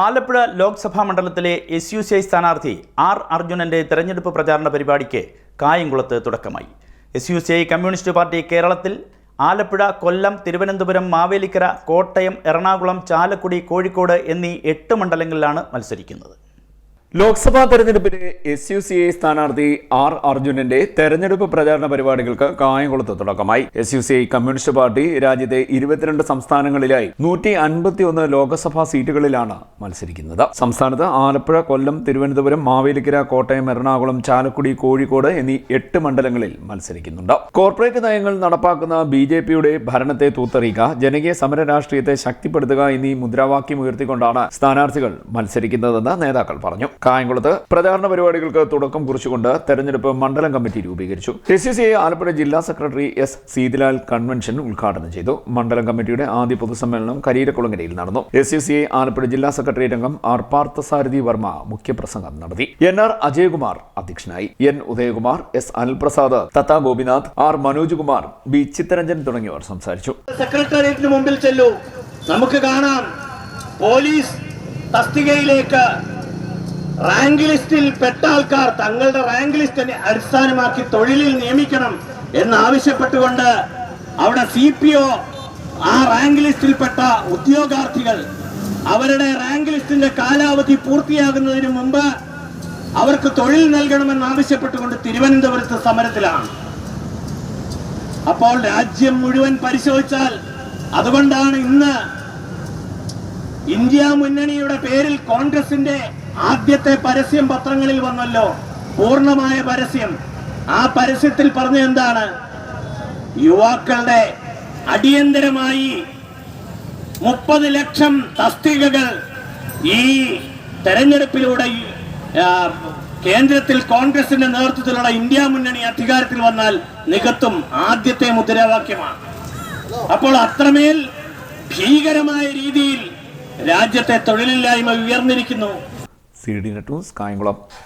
ആലപ്പുഴ ലോക്സഭാ മണ്ഡലത്തിലെ S U C I സ്ഥാനാർത്ഥി R അർജുനന്റെ തെരഞ്ഞെടുപ്പ് പ്രചാരണ പരിപാടിക്ക് കായംകുളത്ത് തുടക്കമായി. S U C I communist party കേരളത്തിൽ ആലപ്പുഴ കൊല്ലം തിരുവനന്തപുരം മാവേലിക്കര കോട്ടയം എറണാകുളം ചാലക്കുടി കോഴിക്കോട് എന്നീ എട്ട് മണ്ഡലങ്ങളിലാണ് മത്സരിക്കുന്നത്. ലോക്സഭാ തെരഞ്ഞെടുപ്പിലെ എസ് യു സി ഐ സ്ഥാനാർത്ഥി ആർ അർജുനന്റെ തെരഞ്ഞെടുപ്പ് പ്രചാരണ പരിപാടികൾക്ക് കായംകുളത്ത് തുടക്കമായി. S U C I communist party രാജ്യത്തെ ഇരുപത്തിരണ്ട് സംസ്ഥാനങ്ങളിലായി നൂറ്റി അൻപത്തിയൊന്ന് ലോക്സഭാ സീറ്റുകളിലാണ് മത്സരിക്കുന്നത്. സംസ്ഥാനത്ത് ആലപ്പുഴ കൊല്ലം തിരുവനന്തപുരം മാവേലിക്കര കോട്ടയം എറണാകുളം ചാലക്കുടി കോഴിക്കോട് എന്നീ എട്ട് മണ്ഡലങ്ങളിൽ മത്സരിക്കുന്നുണ്ട്. കോർപ്പറേറ്റ് നയങ്ങൾ നടപ്പാക്കുന്ന ബി ജെ പിയുടെ ഭരണത്തെ തൂത്തെറിയുക ജനകീയ സമര രാഷ്ട്രീയത്തെ ശക്തിപ്പെടുത്തുക എന്നീ മുദ്രാവാക്യം ഉയർത്തിക്കൊണ്ടാണ് സ്ഥാനാർത്ഥികൾ മത്സരിക്കുന്നതെന്ന് നേതാക്കൾ പറഞ്ഞു. കായംകുളത്ത് പ്രചാരണ പരിപാടികൾക്ക് തുടക്കം കുറിച്ചുകൊണ്ട് തെരഞ്ഞെടുപ്പ് മണ്ഡലം കമ്മിറ്റി രൂപീകരിച്ചു. എസ് സി സി ആലപ്പുഴ ജില്ലാ സെക്രട്ടറി എസ് സീതിലാൽ കൺവെൻഷൻ ഉദ്ഘാടനം ചെയ്തു. മണ്ഡലം കമ്മിറ്റിയുടെ ആദ്യ പൊതുസമ്മേളനം കരീരക്കുളങ്ങരയിൽ നടന്നു. എസ് സി സി ആലപ്പുഴ ജില്ലാ സെക്രട്ടറി അംഗം ആർ പാർത്ഥസാരഥി വർമ്മ മുഖ്യപ്രസംഗം നടത്തി. എൻ ആർ അജയകുമാർ അധ്യക്ഷനായി. N Udayakumar S Anilprasad Thatha Gopinath R Manoj Kumar B Chittaranjan തുടങ്ങിയവർ സംസാരിച്ചു. സെക്രട്ടേറിയറ്റിന് മുമ്പിൽ ചെല്ലൂ. നമുക്ക് കാണാം പോലീസ് തസ്തികയിലേക്ക് റാങ്ക് ലിസ്റ്റിൽ പെട്ട ആൾക്കാർ തങ്ങളുടെ റാങ്ക് ലിസ്റ്റിനെ അടിസ്ഥാനമാക്കി തൊഴിലിൽ നിയമിക്കണം എന്നാവശ്യപ്പെട്ടുകൊണ്ട് അവിടെ സി പി ഒ ആ റാങ്ക് ലിസ്റ്റിൽപ്പെട്ട ഉദ്യോഗാർത്ഥികൾ അവരുടെ റാങ്ക് ലിസ്റ്റിന്റെ കാലാവധി പൂർത്തിയാകുന്നതിന് മുമ്പ് അവർക്ക് തൊഴിൽ നൽകണമെന്ന് ആവശ്യപ്പെട്ടുകൊണ്ട് തിരുവനന്തപുരത്ത് സമരത്തിലാണ്. അപ്പോൾ രാജ്യം മുഴുവൻ പരിശോധിച്ചാൽ അതുകൊണ്ടാണ് ഇന്ന് ഇന്ത്യ മുന്നണിയുടെ പേരിൽ കോൺഗ്രസിന്റെ ആദ്യത്തെ പരസ്യം പത്രങ്ങളിൽ വന്നല്ലോ. പൂർണമായ പരസ്യം. ആ പരസ്യത്തിൽ പറഞ്ഞ എന്താണ്? യുവാക്കളുടെ അടിയന്തരമായി മുപ്പത് ലക്ഷം തസ്തികകൾ ഈ തെരഞ്ഞെടുപ്പിലൂടെ കേന്ദ്രത്തിൽ കോൺഗ്രസിന്റെ നേതൃത്വത്തിലുള്ള ഇന്ത്യ മുന്നണി അധികാരത്തിൽ വന്നാൽ നികത്തും ആദ്യത്തെ മുദ്രാവാക്യമാണ്. അപ്പോൾ അത്രമേൽ ഭീകരമായ രീതിയിൽ രാജ്യത്തെ തൊഴിലില്ലായ്മ ഉയർന്നിരിക്കുന്നു. C D net Kayamkulam.